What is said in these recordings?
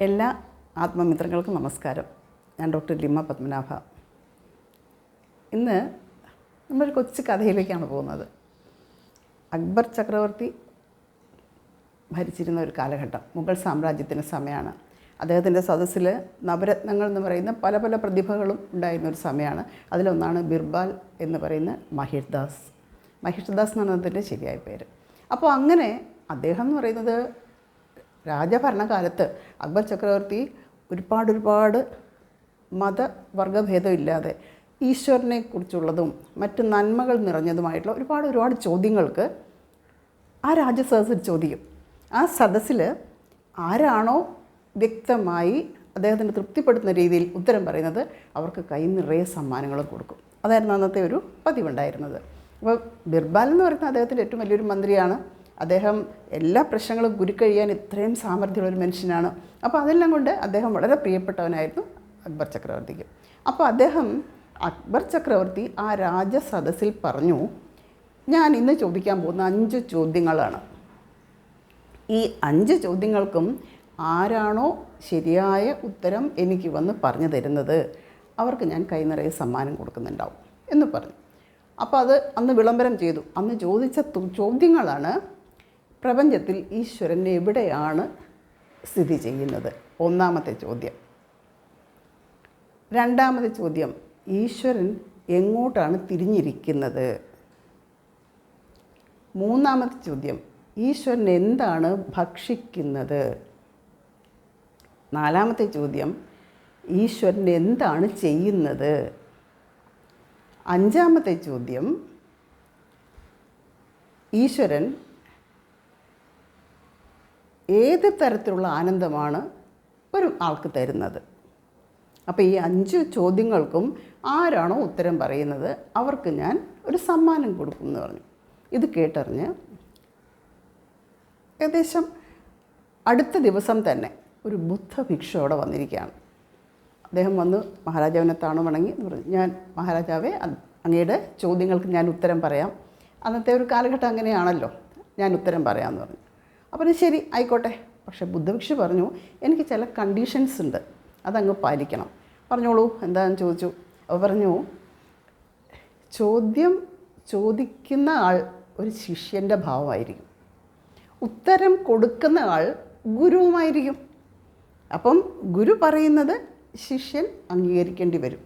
എല്ലാ ആത്മമിത്രങ്ങൾക്കും നമസ്കാരം. ഞാൻ ഡോക്ടർ ലിമ പത്മനാഭ. ഇന്ന് നമ്മളൊരു കൊച്ചു കഥയിലേക്കാണ് പോകുന്നത്. അക്ബർ ചക്രവർത്തി ഭരിച്ചിരുന്ന ഒരു കാലഘട്ടം. മുഗൾ സാമ്രാജ്യത്തിന്റെ സമയമാണ് അദ്ദേഹത്തിന്റെ സദസ്സിൽ നവരത്നങ്ങൾ എന്ന് പറയുന്ന പല പല പ്രതിഭകളും ഉണ്ടായിരുന്ന ഒരു സമയമാണ് അതിലൊന്നാണ് ബിർബാൽ എന്ന് പറയുന്ന മഹിഷ്ദാസ് മഹിഷ്ദാസ് മഹേഷ് ദാസ് എന്നാണ് അതിന്റെ ശരിയായ പേര്. അപ്പോൾ അങ്ങനെ അദ്ദേഹം എന്ന് പറയുന്നത് രാജഭരണകാലത്ത് അക്ബർ ചക്രവർത്തി ഒരുപാട് ഒരുപാട് മതവർഗഭേദം ഇല്ലാതെ ഈശ്വരനെ കുറിച്ചുള്ളതും മറ്റ് നന്മകൾ നിറഞ്ഞതുമായിട്ടുള്ള ഒരുപാട് ഒരുപാട് ചോദ്യങ്ങൾക്ക് ആ രാജസദസ്സിൽ ചോദിക്കും ആ സദസ്സിൽ ആരാണോ വ്യക്തമായി അദ്ദേഹത്തിന് തൃപ്തിപ്പെടുത്തുന്ന രീതിയിൽ ഉത്തരം പറയുന്നത് അവർക്ക് കൈ നിറയെ സമ്മാനങ്ങളും കൊടുക്കും. അതായിരുന്നു അന്നത്തെ ഒരു പതിവുണ്ടായിരുന്നത്. അപ്പോൾ ബിർബാൽ എന്ന് പറയുന്ന അദ്ദേഹത്തിന്റെ ഏറ്റവും വലിയൊരു മന്ത്രിയാണ് അദ്ദേഹം എല്ലാ പ്രശ്നങ്ങളും ഗുരുക്കഴിയാൻ ഇത്രയും സാമർഥ്യമുള്ള ഒരു മനുഷ്യനാണ്. അപ്പോൾ അതെല്ലാം കൊണ്ട് അദ്ദേഹം വളരെ പ്രിയപ്പെട്ടവനായിരുന്നു അക്ബർ ചക്രവർത്തിക്ക്. അപ്പോൾ അദ്ദേഹം അക്ബർ ചക്രവർത്തി ആ രാജസദസ്സിൽ പറഞ്ഞു ഞാൻ ഇന്ന് ചോദിക്കാൻ പോകുന്ന അഞ്ച് ചോദ്യങ്ങളാണ്. ഈ അഞ്ച് ചോദ്യങ്ങൾക്കും ആരാണോ ശരിയായ ഉത്തരം എനിക്ക് വന്ന് പറഞ്ഞു തരുന്നത്? അവർക്ക് ഞാൻ കൈ നിറയെ സമ്മാനം കൊടുക്കുന്നുണ്ടാവും എന്ന് പറഞ്ഞു. അപ്പോൾ അത് അന്ന് വിളംബരം ചെയ്തു. അന്ന് ചോദിച്ച ചോദ്യങ്ങളാണ് പ്രപഞ്ചത്തിൽ ഈശ്വരൻ എവിടെയാണ് സ്ഥിതി ചെയ്യുന്നത്? ഒന്നാമത്തെ ചോദ്യം. രണ്ടാമത്തെ ചോദ്യം ഈശ്വരൻ എങ്ങോട്ടാണ് തിരിഞ്ഞിരിക്കുന്നത്? മൂന്നാമത്തെ ചോദ്യം ഈശ്വരൻ എന്താണ് ഭക്ഷിക്കുന്നത്? നാലാമത്തെ ചോദ്യം ഈശ്വരൻ എന്താണ് ചെയ്യുന്നത്? അഞ്ചാമത്തെ ചോദ്യം ഈശ്വരൻ ഏത് തരത്തിലുള്ള ആനന്ദമാണ് ഒരു ആൾക്ക് തരുന്നത്? അപ്പോൾ ഈ അഞ്ച് ചോദ്യങ്ങൾക്കും ആരാണോ ഉത്തരം പറയുന്നത്? അവർക്ക് ഞാൻ ഒരു സമ്മാനം കൊടുക്കും എന്ന് പറഞ്ഞു. ഇത് കേട്ടറിഞ്ഞ് ഏകദേശം അടുത്ത ദിവസം തന്നെ ഒരു ബുദ്ധഭിക്ഷു അവിടെ വന്നിരിക്കുകയാണ്. അദ്ദേഹം വന്ന് മഹാരാജാവിനെ താണു വണങ്ങി എന്ന് പറഞ്ഞു. ഞാൻ മഹാരാജാവെ അങ്ങയുടെ ചോദ്യങ്ങൾക്ക് ഞാൻ ഉത്തരം പറയാം. അന്നത്തെ ഒരു കാലഘട്ടം അങ്ങനെയാണല്ലോ. ഞാൻ ഉത്തരം പറയാമെന്ന് പറഞ്ഞു. അപ്പോൾ ശരി ആയിക്കോട്ടെ. പക്ഷേ ബുദ്ധഭിക്ഷു പറഞ്ഞു എനിക്ക് ചില കണ്ടീഷൻസ് ഉണ്ട്. അതങ്ങ് പാലിക്കണം. പറഞ്ഞോളൂ എന്താണെന്ന് ചോദിച്ചു. അപ്പോൾ പറഞ്ഞു ചോദ്യം ചോദിക്കുന്ന ആൾ ഒരു ശിഷ്യന്റെ ഭാവമായിരിക്കും. ഉത്തരം കൊടുക്കുന്ന ആൾ ഗുരുവുമായിരിക്കും. അപ്പം ഗുരു പറയുന്നത് ശിഷ്യൻ അംഗീകരിക്കേണ്ടി വരും.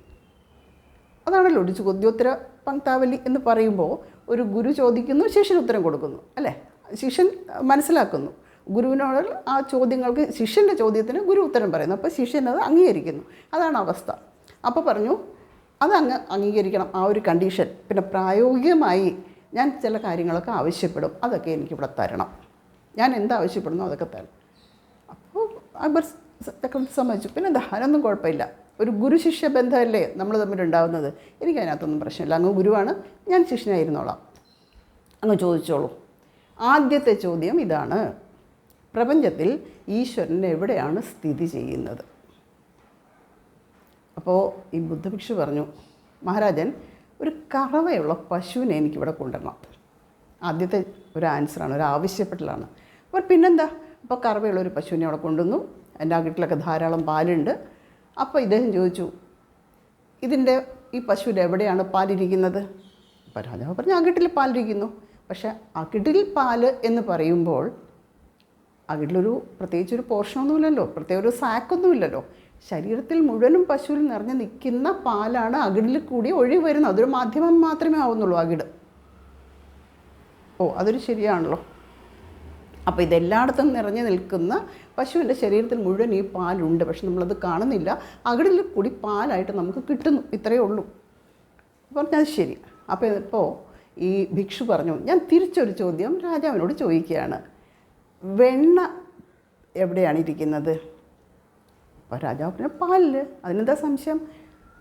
അതാണല്ലോ ചോദ്യോത്തര പങ്ക്താവലി എന്ന് പറയുമ്പോൾ ഒരു ഗുരു ചോദിക്കുന്നു ശിഷ്യൻ ഉത്തരം കൊടുക്കുന്നു അല്ലേ? ശിഷ്യൻ മനസ്സിലാക്കുന്നു. ഗുരുവിനോട് ആ ചോദ്യങ്ങൾക്ക് ശിഷ്യന്റെ ചോദ്യത്തിന് ഗുരു ഉത്തരം പറയുന്നു. അപ്പോൾ ശിഷ്യൻ അത് അംഗീകരിക്കുന്നു. അതാണ് അവസ്ഥ. അപ്പോൾ പറഞ്ഞു അത് അങ്ങ് അംഗീകരിക്കണം. ആ ഒരു കണ്ടീഷൻ പിന്നെ പ്രായോഗികമായി ഞാൻ ചില കാര്യങ്ങളൊക്കെ ആവശ്യപ്പെടും. അതൊക്കെ എനിക്കിവിടെ തരണം. ഞാൻ എന്താ ആവശ്യപ്പെടുന്നു അതൊക്കെ തരണം അപ്പോൾ അക്ബർ ചക്രവർത്തി സമ്മതിച്ചു. പിന്നെ അതിനൊന്നും കുഴപ്പമില്ല. ഒരു ഗുരു ശിഷ്യ ബന്ധമല്ലേ നമ്മൾ തമ്മിലുണ്ടാവുന്നത് എനിക്കതിനകത്തൊന്നും പ്രശ്നമില്ല. അങ്ങ് ഗുരുവാണ്. ഞാൻ ശിഷ്യനായിരുന്നോളാം. അങ്ങ് ചോദിച്ചോളൂ. ആദ്യത്തെ ചോദ്യം ഇതാണ്. പ്രപഞ്ചത്തിൽ ഈശ്വരൻ എവിടെയാണ് സ്ഥിതി ചെയ്യുന്നത്? അപ്പോൾ ഈ ബുദ്ധഭിക്ഷു പറഞ്ഞു മഹാരാജൻ ഒരു കറവയുള്ള പശുവിനെ എനിക്കിവിടെ കൊണ്ടുവരണം. ആദ്യത്തെ ഒരു ആൻസറാണ് ഒരു ആവശ്യപ്പെടലാണ്. അപ്പോൾ പിന്നെന്താ? അപ്പോൾ കറവയുള്ള ഒരു പശുവിനെ അവിടെ കൊണ്ടുവന്നു. എന്റെ ആ വീട്ടിലൊക്കെ ധാരാളം പാലുണ്ട്. അപ്പോൾ ഇദ്ദേഹം ചോദിച്ചു ഇതിന്റെ ഈ പശുവിന്റെ എവിടെയാണ് പാലിരിക്കുന്നത്? അപ്പോൾ രാജാവ് പറഞ്ഞു അകിട്ടിൽ പാലിരിക്കുന്നു. പക്ഷേ അകിടിൽ പാൽ എന്ന് പറയുമ്പോൾ അകിടിലൊരു പ്രത്യേകിച്ചൊരു പോർഷനൊന്നുമില്ലല്ലോ പ്രത്യേക ഒരു സാക്കൊന്നുമില്ലല്ലോ. ശരീരത്തിൽ മുഴുവനും പശുവിൽ നിറഞ്ഞു നിൽക്കുന്ന പാലാണ് അകിടിൽ കൂടി ഒഴിവ് വരുന്നത്. അതൊരു മാധ്യമം മാത്രമേ ആവുന്നുള്ളൂ അകിട്. ഓ അതൊരു ശരിയാണല്ലോ. അപ്പോൾ ഇതെല്ലായിടത്തും നിറഞ്ഞു നിൽക്കുന്ന പശുവിന്റെ ശരീരത്തിൽ മുഴുവൻ ഈ പാലുണ്ട്. പക്ഷെ നമ്മളത് കാണുന്നില്ല. അകിടിൽ കൂടി പാലായിട്ട് നമുക്ക് കിട്ടുന്നു. ഇത്രയേ ഉള്ളൂ. പറഞ്ഞാൽ ശരി. അപ്പോൾ ഇപ്പോൾ ഈ ഭിക്ഷു പറഞ്ഞു ഞാൻ തിരിച്ചൊരു ചോദ്യം രാജാവിനോട് ചോദിക്കുകയാണ്. വെണ്ണ എവിടെയാണ് ഇരിക്കുന്നത്? അപ്പോൾ രാജാവ് പറഞ്ഞു പാലിൽ അതിനെന്താ സംശയം?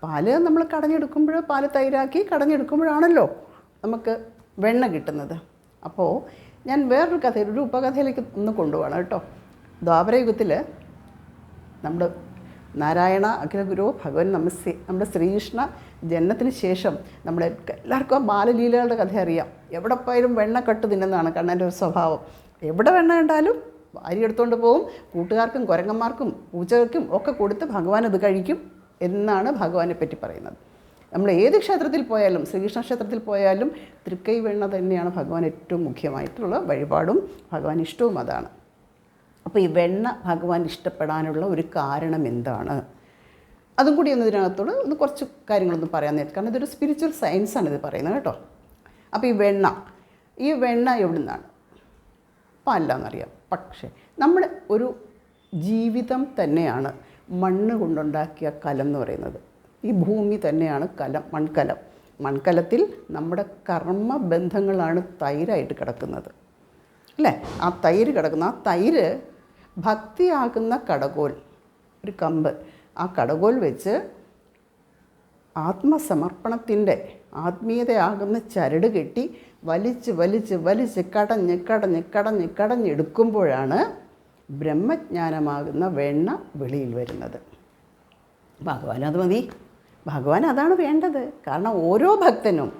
പാൽ നമ്മൾ കടഞ്ഞെടുക്കുമ്പോൾ പാൽ തൈരാക്കി കടഞ്ഞെടുക്കുമ്പോഴാണല്ലോ നമുക്ക് വെണ്ണ കിട്ടുന്നത്. അപ്പോൾ ഞാൻ വേറൊരു കഥയിൽ ഒരു ഉപകഥയിലേക്ക് ഒന്ന് കൊണ്ടുപോകണം കേട്ടോ. ദ്വാപരയുഗത്തിൽ നമ്മുടെ നാരായണ അഖിലഗുരു ഭഗവൻ നമ്മൾ നമ്മുടെ ശ്രീകൃഷ്ണ ജനനത്തിന് ശേഷം നമ്മുടെ എല്ലാവർക്കും ആ ബാലലീലകളുടെ കഥ അറിയാം. എവിടെ പോയാലും വെണ്ണ കട്ട് തിന്നുന്നതാണ് കണ്ണന്റെ ഒരു സ്വഭാവം. എവിടെ വെണ്ണ കണ്ടാലും ഭാര്യ എടുത്തുകൊണ്ട് പോവും കൂട്ടുകാർക്കും കുരങ്ങന്മാർക്കും പൂച്ചകൾക്കും ഒക്കെ കൊടുത്ത് ഭഗവാൻ അത് കഴിക്കും എന്നാണ് ഭഗവാനെ പറ്റി പറയുന്നത്. നമ്മൾ ഏത് ക്ഷേത്രത്തിൽ പോയാലും ശ്രീകൃഷ്ണ ക്ഷേത്രത്തിൽ പോയാലും തൃക്കൈ വെണ്ണ തന്നെയാണ് ഭഗവാൻ ഏറ്റവും മുഖ്യമായിട്ടുള്ള വഴിപാടും ഭഗവാൻ ഇഷ്ടവും അതാണ്. അപ്പോൾ ഈ വെണ്ണ ഭഗവാൻ ഇഷ്ടപ്പെടാനുള്ള ഒരു കാരണം എന്താണ്? അതും കൂടി ഒന്ന് ഇതിനകത്തോട് ഒന്ന് കുറച്ച് കാര്യങ്ങളൊന്നും പറയാൻ നേരത്തെ കാരണം ഇതൊരു സ്പിരിച്വൽ സയൻസാണ് ഇത് പറയുന്നത് കേട്ടോ. അപ്പോൾ ഈ വെണ്ണ ഈ വെണ്ണ എവിടെ നിന്നാണ് പാലില്ലാന്നറിയാം. പക്ഷേ നമ്മൾ ഒരു ജീവിതം തന്നെയാണ് മണ്ണ് കൊണ്ടുണ്ടാക്കിയ കലം എന്ന് പറയുന്നത്. ഈ ഭൂമി തന്നെയാണ് കലം മൺകലം. മൺകലത്തിൽ നമ്മുടെ കർമ്മ ബന്ധങ്ങളാണ് തൈരായിട്ട് കിടക്കുന്നത്. അല്ലേ? ആ തൈര് കിടക്കുന്ന ആ തൈര് ഭക്തിയാകുന്ന കടകോൽ ഒരു കമ്പ്. ആ കടകോൽ വെച്ച് ആത്മസമർപ്പണത്തിന്റെ ആത്മീയതയാകുന്ന ചരട് കെട്ടി വലിച്ച് വലിച്ച് വലിച്ച് കടഞ്ഞ് കടഞ്ഞ് കടഞ്ഞ് കടഞ്ഞെടുക്കുമ്പോഴാണ് ബ്രഹ്മജ്ഞാനമാകുന്ന വെണ്ണ വെളിയിൽ വരുന്നത്. ഭഗവാൻ അത് മതി. ഭഗവാൻ അതാണ് വേണ്ടത്. കാരണം ഓരോ ഭക്തനും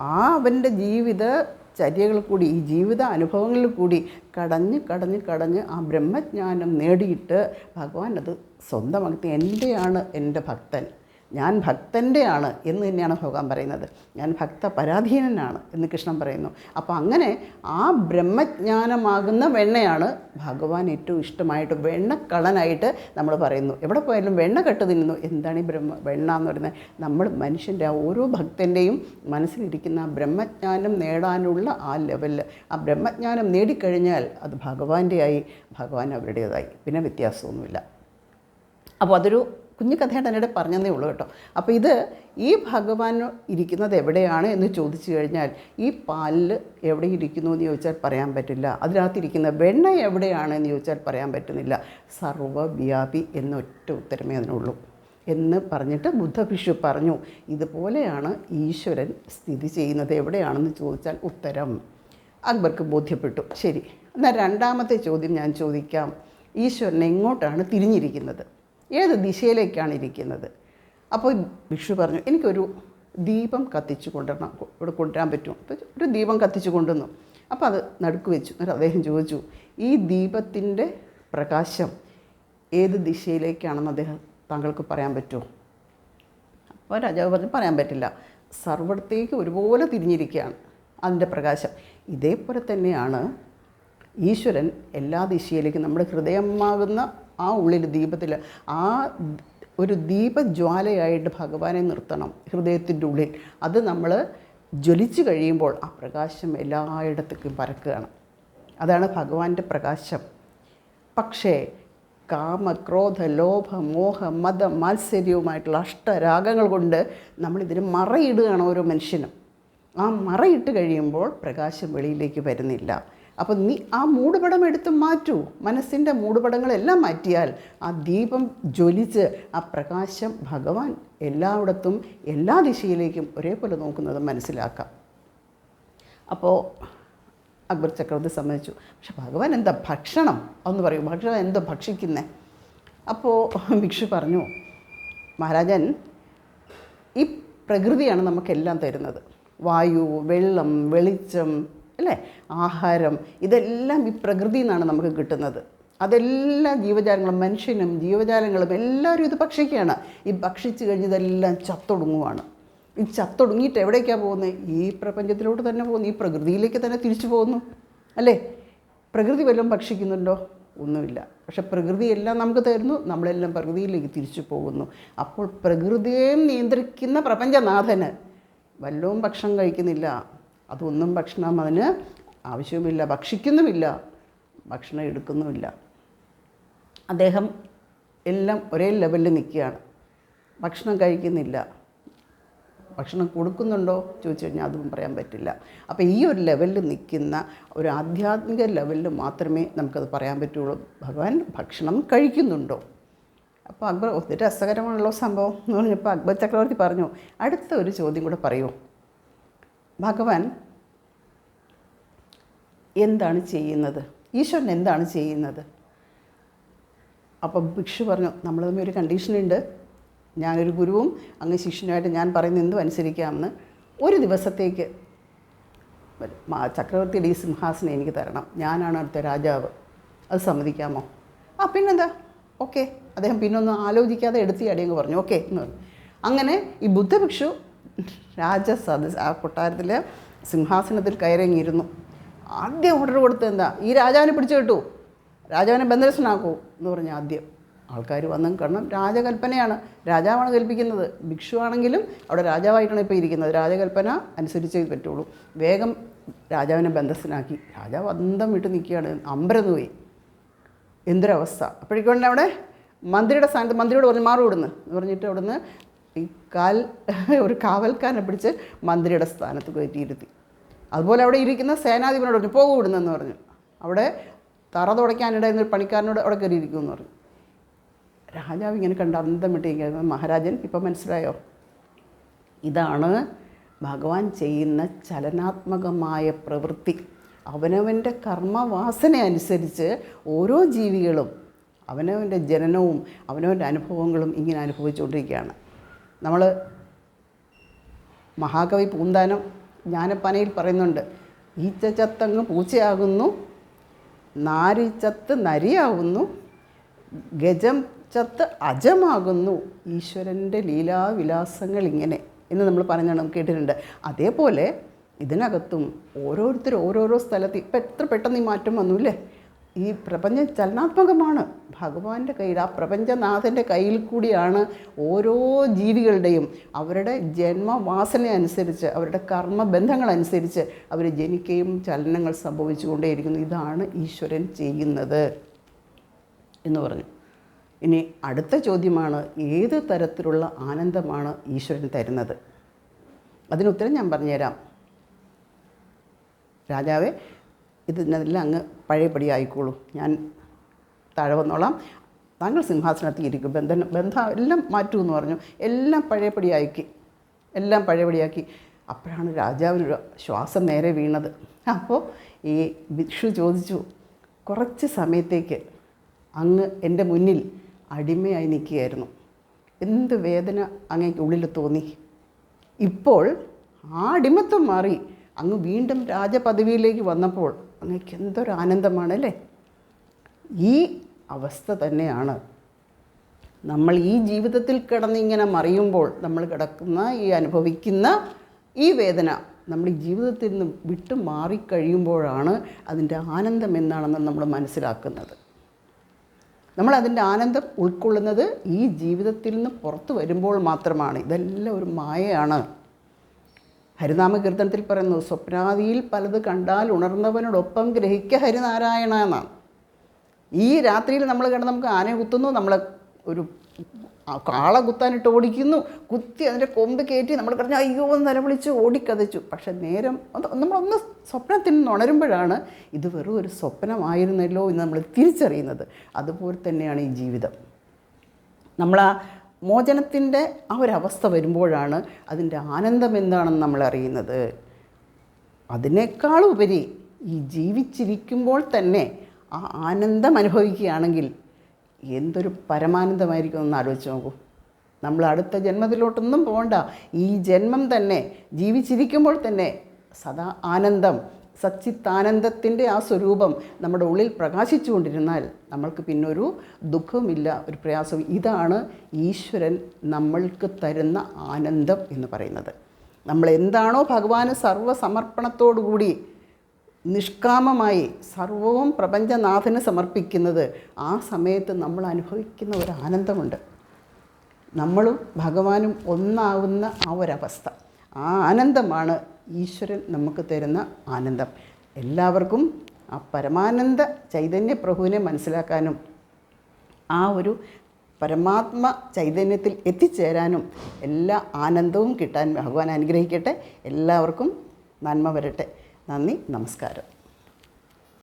ആ അവന്റെ ജീവിത ചര്യകൾ കൂടി ഈ ജീവിത അനുഭവങ്ങളിൽ കൂടി കടഞ്ഞ് കടഞ്ഞ് കടഞ്ഞ് ആ ബ്രഹ്മജ്ഞാനം നേടിയിട്ട് ഭഗവാൻ അത് സ്വന്തമാക്കി. എന്റെയാണ് എന്റെ ഭക്തൻ. ഞാൻ ഭക്തന്റെയാണ് എന്ന് തന്നെയാണ് ഭഗവാൻ പറയുന്നത്. ഞാൻ ഭക്ത പരാധീനനാണ് എന്ന് കൃഷ്ണൻ പറയുന്നു. അപ്പോൾ അങ്ങനെ ആ ബ്രഹ്മജ്ഞാനമാകുന്ന വെണ്ണയാണ് ഭഗവാൻ ഏറ്റവും ഇഷ്ടമായിട്ട് വെണ്ണക്കളനായിട്ട് നമ്മൾ പറയുന്നു. എവിടെ പോയാലും വെണ്ണ കെട്ട് തിന്നുന്നു. എന്താണ് ഈ ബ്രഹ്മ വെണ്ണ എന്ന് പറയുന്നത്? നമ്മൾ മനുഷ്യന്റെ ആ ഓരോ ഭക്തന്റെയും മനസ്സിലിരിക്കുന്ന ആ ബ്രഹ്മജ്ഞാനം നേടാനുള്ള ആ ലെവലിൽ ആ ബ്രഹ്മജ്ഞാനം നേടിക്കഴിഞ്ഞാൽ അത് ഭഗവാന്റെ ആയി ഭഗവാൻ അവരുടേതായി. പിന്നെ വ്യത്യാസമൊന്നുമില്ല. അപ്പോൾ അതൊരു കുഞ്ഞു കഥയായിട്ട് എന്നോട് പറഞ്ഞതേ ഉള്ളൂ കേട്ടോ. അപ്പോൾ ഇത് ഈ ഭഗവാൻ ഇരിക്കുന്നത് എവിടെയാണ് എന്ന് ചോദിച്ചു കഴിഞ്ഞാൽ ഈ പാലിൽ എവിടെ ഇരിക്കുന്നു എന്ന് ചോദിച്ചാൽ പറയാൻ പറ്റില്ല. അതിനകത്തിരിക്കുന്ന വെണ്ണ എവിടെയാണ് എന്ന് ചോദിച്ചാൽ പറയാൻ പറ്റുന്നില്ല. സർവവ്യാപി എന്നൊറ്റ ഉത്തരമേ അതിനുള്ളൂ. എന്ന് പറഞ്ഞിട്ട് ബുദ്ധഭിഷു പറഞ്ഞു ഇതുപോലെയാണ് ഈശ്വരൻ സ്ഥിതി ചെയ്യുന്നത്. എവിടെയാണെന്ന് ചോദിച്ചാൽ ഉത്തരം. അക്ബർക്ക് ബോധ്യപ്പെട്ടു. ശരി എന്നാൽ രണ്ടാമത്തെ ചോദ്യം ഞാൻ ചോദിക്കാം. ഈശ്വരൻ എങ്ങോട്ടാണ് തിരിഞ്ഞിരിക്കുന്നത്? ഏത് ദിശയിലേക്കാണ് ഇരിക്കുന്നത്? അപ്പോൾ ഭിക്ഷു പറഞ്ഞു എനിക്കൊരു ദീപം കത്തിച്ചു കൊണ്ടുവരണം ഇവിടെ കൊണ്ടുവരാൻ പറ്റും ഒരു ദീപം കത്തിച്ചു കൊണ്ടുവന്നു. അപ്പോൾ അത് നടുക്ക് വെച്ചു. എന്നിട്ട് അദ്ദേഹം ചോദിച്ചു ഈ ദീപത്തിന്റെ പ്രകാശം ഏത് ദിശയിലേക്കാണെന്ന് അദ്ദേഹം താങ്കൾക്ക് പറയാൻ പറ്റുമോ? അപ്പോൾ രാജാവ് പറഞ്ഞു പറയാൻ പറ്റില്ല. സർവടത്തേക്ക് ഒരുപോലെ തിരിഞ്ഞിരിക്കുകയാണ് അതിന്റെ പ്രകാശം. ഇതേപോലെ തന്നെയാണ് ഈശ്വരൻ എല്ലാ ദിശയിലേക്കും നമ്മുടെ ഹൃദയമാകുന്ന ആ ഉള്ളിൽ ദീപത്തിൽ ആ ഒരു ദീപജ്വാലയായിട്ട് ഭഗവാനെ നിർത്തണം ഹൃദയത്തിന്റെ ഉള്ളിൽ. അത് നമ്മൾ ജ്വലിച്ചു കഴിയുമ്പോൾ ആ പ്രകാശം എല്ലായിടത്തേക്കും പരക്കുകയാണ്. അതാണ് ഭഗവാന്റെ പ്രകാശം. പക്ഷേ കാമ ക്രോധ ലോഭ മോഹ മത മാത്സര്യവുമായിട്ടുള്ള അഷ്ടരാഗങ്ങൾ കൊണ്ട് നമ്മളിതിന് മറയിടുകയാണ് ഓരോ മനുഷ്യനും. ആ മറയിട്ട് കഴിയുമ്പോൾ പ്രകാശം വെളിയിലേക്ക് വരുന്നില്ല. അപ്പം നീ ആ മൂടുപടം എടുത്ത് മാറ്റൂ. മനസ്സിന്റെ മൂടുപടങ്ങളെല്ലാം മാറ്റിയാൽ ആ ദീപം ജ്വലിച്ച് ആ പ്രകാശം ഭഗവാൻ എല്ലായിടത്തും എല്ലാ ദിശയിലേക്കും ഒരേപോലെ നോക്കുന്നത് മനസ്സിലാക്കാം. അപ്പോൾ അക്ബർ ചക്രവർത്തി സമ്മതിച്ചു. പക്ഷെ ഭഗവാൻ എന്താ ഭക്ഷണം എന്ന് പറയും. ഭക്ഷണം എന്താ ഭക്ഷിക്കുന്നേ? അപ്പോൾ ഭിക്ഷു പറഞ്ഞു മഹാരാജൻ ഈ പ്രകൃതിയാണ് നമുക്കെല്ലാം തരുന്നത്. വായു വെള്ളം വെളിച്ചം അല്ലേ? ആഹാരം ഇതെല്ലാം ഈ പ്രകൃതിയിൽ നിന്നാണ് നമുക്ക് കിട്ടുന്നത്. അതെല്ലാ ജീവജാലങ്ങളും മനുഷ്യനും ജീവജാലങ്ങളും എല്ലാവരും ഇത് ഭക്ഷിക്കുകയാണ്. ഈ ഭക്ഷിച്ചു കഴിഞ്ഞതെല്ലാം ചത്തൊടുങ്ങുവാണ്. ഈ ചത്തൊടുങ്ങിയിട്ട് എവിടേക്കാണ് പോകുന്നത് ഈ പ്രപഞ്ചത്തിലോട്ട് തന്നെ പോകുന്നു ഈ പ്രകൃതിയിലേക്ക് തന്നെ തിരിച്ചു പോകുന്നു. അല്ലേ? പ്രകൃതി വല്ലതും ഭക്ഷിക്കുന്നുണ്ടോ? ഒന്നുമില്ല. പക്ഷെ പ്രകൃതി എല്ലാം നമുക്ക് തരുന്നു നമ്മളെല്ലാം പ്രകൃതിയിലേക്ക് തിരിച്ചു പോകുന്നു. അപ്പോൾ പ്രകൃതിയെയും നിയന്ത്രിക്കുന്ന പ്രപഞ്ചനാഥന് വല്ലവും ഭക്ഷണം കഴിക്കുന്നില്ല. അതൊന്നും ഭക്ഷണം അതിന് ആവശ്യവുമില്ല ഭക്ഷിക്കുന്നുമില്ല ഭക്ഷണം എടുക്കുന്നുമില്ല. അദ്ദേഹം എല്ലാം ഒരേ ലെവലിൽ നിൽക്കുകയാണ്. ഭക്ഷണം കഴിക്കുന്നില്ല. ഭക്ഷണം കൊടുക്കുന്നുണ്ടോ? ചോദിച്ചു കഴിഞ്ഞാൽ അതും പറയാൻ പറ്റില്ല. അപ്പോൾ ഈ ഒരു ലെവലിൽ നിൽക്കുന്ന ഒരു ആധ്യാത്മിക ലെവലിൽ മാത്രമേ നമുക്കത് പറയാൻ പറ്റുള്ളൂ. ഭഗവാൻ ഭക്ഷണം കഴിക്കുന്നുണ്ടോ? അപ്പോൾ അക്ബർ ഒത്തിരി രസകരമാണല്ലോ സംഭവം എന്ന് പറഞ്ഞപ്പോൾ അക്ബർ ചക്രവർത്തി പറഞ്ഞു അടുത്ത ഒരു ചോദ്യം കൂടെ പറയൂ. ഭഗവാൻ എന്താണ് ചെയ്യുന്നത്? ഈശ്വരൻ എന്താണ് ചെയ്യുന്നത്? അപ്പം ഭിക്ഷു പറഞ്ഞു നമ്മൾ തമ്മിൽ ഒരു കണ്ടീഷനുണ്ട് ഞാനൊരു ഗുരുവും അങ്ങ് ശിഷ്യനുമായിട്ട് ഞാൻ പറയുന്ന എന്തും അനുസരിക്കാമെന്ന് ഒരു ദിവസത്തേക്ക് ചക്രവർത്തിയുടെ ഈ സിംഹാസനം എനിക്ക് തരണം. ഞാനാണ് അടുത്ത രാജാവ്. അത് സമ്മതിക്കാമോ? ആ പിന്നെന്താ? ഓക്കെ. അദ്ദേഹം പിന്നൊന്നും ആലോചിക്കാതെ എടുത്തി അടിയങ്ങ് പറഞ്ഞു. ഓക്കെ എന്ന് പറഞ്ഞു. അങ്ങനെ ഈ ബുദ്ധഭിക്ഷു രാജസദസ് ആ കൊട്ടാരത്തിൽ സിംഹാസനത്തിൽ കയറിങ്ങിയിരുന്നു ആദ്യം ഓർഡർ കൊടുത്ത് എന്താ ഈ രാജാവിനെ പിടിച്ചു കിട്ടൂ. രാജാവിനെ ബന്ധനസ്ഥനാക്കൂ എന്ന് പറഞ്ഞു ആദ്യം. ആൾക്കാർ വന്നും കാരണം രാജകൽപ്പനയാണ്. രാജാവാണ് കൽപ്പിക്കുന്നത്. ഭിക്ഷുവാണെങ്കിലും അവിടെ രാജാവായിട്ടാണ് ഇപ്പോൾ ഇരിക്കുന്നത്. രാജകൽപ്പന അനുസരിച്ചേ പറ്റുള്ളൂ. വേഗം രാജാവിനെ ബന്ധസ്ഥനാക്കി. രാജാവ് അന്തം വിട്ട് നിൽക്കുകയാണ്. അമ്പരന്ന് പോയി. എന്തൊരവസ്ഥ. അപ്പോഴേക്കും അവിടെ മന്ത്രിയുടെ സ്ഥാനത്ത് മന്ത്രിയോട് പറഞ്ഞു മാറി വിടുന്നു എന്ന് പറഞ്ഞിട്ട് അവിടുന്ന് ഈ കാൽ ഒരു കാവൽക്കാരനെ പിടിച്ച് മന്ത്രിയുടെ സ്ഥാനത്ത് കയറ്റിയിരുത്തി അതുപോലെ അവിടെ ഇരിക്കുന്ന സേനാധിപനോട് പറഞ്ഞു പോകും വിടുന്നെന്ന് പറഞ്ഞു. അവിടെ തറ തുടയ്ക്കാനിടയിൽ ഒരു പണിക്കാരനോട് അവിടെ കയറിയിരിക്കുമെന്ന് പറഞ്ഞു. രാജാവ് ഇങ്ങനെ കണ്ട് അന്തം വിട്ടിരിക്കുന്നത് മഹാരാജൻ ഇപ്പം മനസ്സിലായോ? ഇതാണ് ഭഗവാൻ ചെയ്യുന്ന ചലനാത്മകമായ പ്രവൃത്തി. അവനവന്റെ കർമ്മവാസന അനുസരിച്ച് ഓരോ ജീവികളും അവനവന്റെ ജനനവും അവനവന്റെ അനുഭവങ്ങളും ഇങ്ങനെ അനുഭവിച്ചുകൊണ്ടിരിക്കുകയാണ്. നമ്മൾ മഹാകവി പൂന്താനം ജ്ഞാനപ്പനയിൽ പറയുന്നുണ്ട് ഈച്ച ചത്തങ്ങ് പൂച്ചയാകുന്നു നാരി ചത്ത് നരിയാവുന്നു ഗജം ചത്ത് അജമാകുന്നു ഈശ്വരന്റെ ലീലാവിലാസങ്ങൾ ഇങ്ങനെ എന്ന് നമ്മൾ പറഞ്ഞാണ് കേട്ടിട്ടുണ്ട്. അതേപോലെ ഇതിനകത്തും ഓരോരുത്തർ ഓരോരോ സ്ഥലത്ത് ഇപ്പം എത്ര പെട്ടെന്ന് ഈ മാറ്റം വന്നു അല്ലേ? ഈ പ്രപഞ്ചം ചലനാത്മകമാണ്. ഭഗവാന്റെ കയ്യിൽ ആ പ്രപഞ്ചനാഥന്റെ കയ്യിൽ കൂടിയാണ് ഓരോ ജീവികളുടെയും അവരുടെ ജന്മവാസന അനുസരിച്ച് അവരുടെ കർമ്മബന്ധങ്ങളനുസരിച്ച് അവർ ജനിക്കുകയും ചലനങ്ങൾ സംഭവിച്ചുകൊണ്ടേയിരിക്കുന്നു. ഇതാണ് ഈശ്വരൻ ചെയ്യുന്നത് എന്ന് പറഞ്ഞു. ഇനി അടുത്ത ചോദ്യമാണ് ഏത് തരത്തിലുള്ള ആനന്ദമാണ് ഈശ്വരൻ തരുന്നത്? അതിനുത്തരം ഞാൻ പറഞ്ഞുതരാം. രാജാവേ ഇതിനെല്ലാം അങ്ങ് പഴയപടി ആയിക്കോളൂ ഞാൻ താഴെ വന്നോളാം. താങ്കൾ സിംഹാസനത്തിൽ ഇരിക്കും. ബന്ധന ബന്ധം എല്ലാം മാറ്റൂ എന്ന് പറഞ്ഞു. എല്ലാം പഴയപടി ആയിക്കി എല്ലാം പഴയപടിയാക്കി. അപ്പോഴാണ് രാജാവിനൊരു ശ്വാസം നേരെ വീണത്. അപ്പോൾ ഈ ഭിക്ഷു ചോദിച്ചു കുറച്ച് സമയത്തേക്ക് അങ്ങ് എന്റെ മുന്നിൽ അടിമയായി നിൽക്കുകയായിരുന്നു. എന്ത് വേദന അങ്ങേക്ക് ഉള്ളിൽ തോന്നി? ഇപ്പോൾ ആ അടിമത്വം മാറി അങ്ങ് വീണ്ടും രാജപദവിയിലേക്ക് വന്നപ്പോൾ അങ്ങേക്ക് എന്തൊരു ആനന്ദമാണ് അല്ലേ? ഈ അവസ്ഥ തന്നെയാണ്. നമ്മൾ ഈ ജീവിതത്തിൽ കിടന്നിങ്ങനെ മറിയുമ്പോൾ നമ്മൾ കിടക്കുന്ന ഈ അനുഭവിക്കുന്ന ഈ വേദന നമ്മൾ ജീവിതത്തിൽ നിന്ന് വിട്ടു മാറിക്കഴിയുമ്പോഴാണ് അതിന്റെ ആനന്ദം എന്താണെന്ന് നമ്മൾ മനസ്സിലാക്കുന്നത്. നമ്മൾ അതിന്റെ ആനന്ദം ഉൾക്കൊള്ളുന്നത് ഈ ജീവിതത്തിൽ നിന്ന് പുറത്തു വരുമ്പോൾ മാത്രമാണ്. ഇതെല്ലാം ഒരു മായയാണ്. ഹരിനാമ കീർത്തനത്തിൽ പറയുന്നു സ്വപ്നാദിയിൽ പലത് കണ്ടാൽ ഉണർന്നവനോടൊപ്പം ഗ്രഹിക്ക ഹരിനാരായണ എന്നാണ്. ഈ രാത്രിയിൽ നമ്മൾ കിടന്ന് നമുക്ക് ആനയെ കുത്തുന്നു നമ്മളെ ഒരു കാള കുത്താനിട്ട് ഓടിക്കുന്നു കുത്തി അതിന്റെ കൊമ്പ് കയറ്റി നമ്മൾ കിടന്ന് അയ്യോ എന്ന് നിലവിളിച്ച് ഓടിക്കതച്ചു. പക്ഷെ നേരം നമ്മളൊന്ന് സ്വപ്നത്തിൽ നിന്ന് ഉണരുമ്പോഴാണ് ഇത് വെറും ഒരു സ്വപ്നമായിരുന്നല്ലോ എന്ന് നമ്മൾ തിരിച്ചറിയുന്നത്. അതുപോലെ തന്നെയാണ് ഈ ജീവിതം. നമ്മൾ ആ മോചനത്തിന്റെ ആ ഒരവസ്ഥ വരുമ്പോഴാണ് അതിന്റെ ആനന്ദം എന്താണെന്ന് നമ്മൾ അറിയുന്നത്. അതിനേക്കാളുപരി ഈ ജീവിച്ചിരിക്കുമ്പോൾ തന്നെ ആ ആനന്ദം അനുഭവിക്കുകയാണെങ്കിൽ എന്തൊരു പരമാനന്ദമായിരിക്കും എന്ന് ആലോചിച്ച് നോക്കൂ. നമ്മൾ അടുത്ത ജന്മത്തിലോട്ടൊന്നും പോകണ്ട. ഈ ജന്മം തന്നെ ജീവിച്ചിരിക്കുമ്പോൾ തന്നെ സദാ ആനന്ദം സച്ചിത്താനന്ദത്തിന്റെ ആ സ്വരൂപം നമ്മുടെ ഉള്ളിൽ പ്രകാശിച്ചുകൊണ്ടിരുന്നാൽ നമ്മൾക്ക് പിന്നൊരു ദുഃഖവുമില്ല ഒരു പ്രയാസവും. ഇതാണ് ഈശ്വരൻ നമ്മൾക്ക് തരുന്ന ആനന്ദം എന്ന് പറയുന്നത്. നമ്മൾ എന്താണോ ഭഗവാന് സർവസമർപ്പണത്തോടുകൂടി നിഷ്കാമമായി സർവവും പ്രപഞ്ചനാഥന് സമർപ്പിക്കുന്നത് ആ സമയത്ത് നമ്മൾ അനുഭവിക്കുന്ന ഒരു ആനന്ദമുണ്ട്. നമ്മളും ഭഗവാനും ഒന്നാവുന്ന ആ ഒരവസ്ഥ. ആ ആനന്ദമാണ് ഈശ്വരൻ നമുക്ക് തരുന്ന ആനന്ദം. എല്ലാവർക്കും ആ പരമാനന്ദ ചൈതന്യ പ്രഭുവിനെ മനസ്സിലാക്കാനും ആ ഒരു പരമാത്മ ചൈതന്യത്തിൽ എത്തിച്ചേരാനും എല്ലാ ആനന്ദവും കിട്ടാൻ ഭഗവാൻ അനുഗ്രഹിക്കട്ടെ. എല്ലാവർക്കും നന്മ വരട്ടെ. നന്ദി നമസ്കാരം.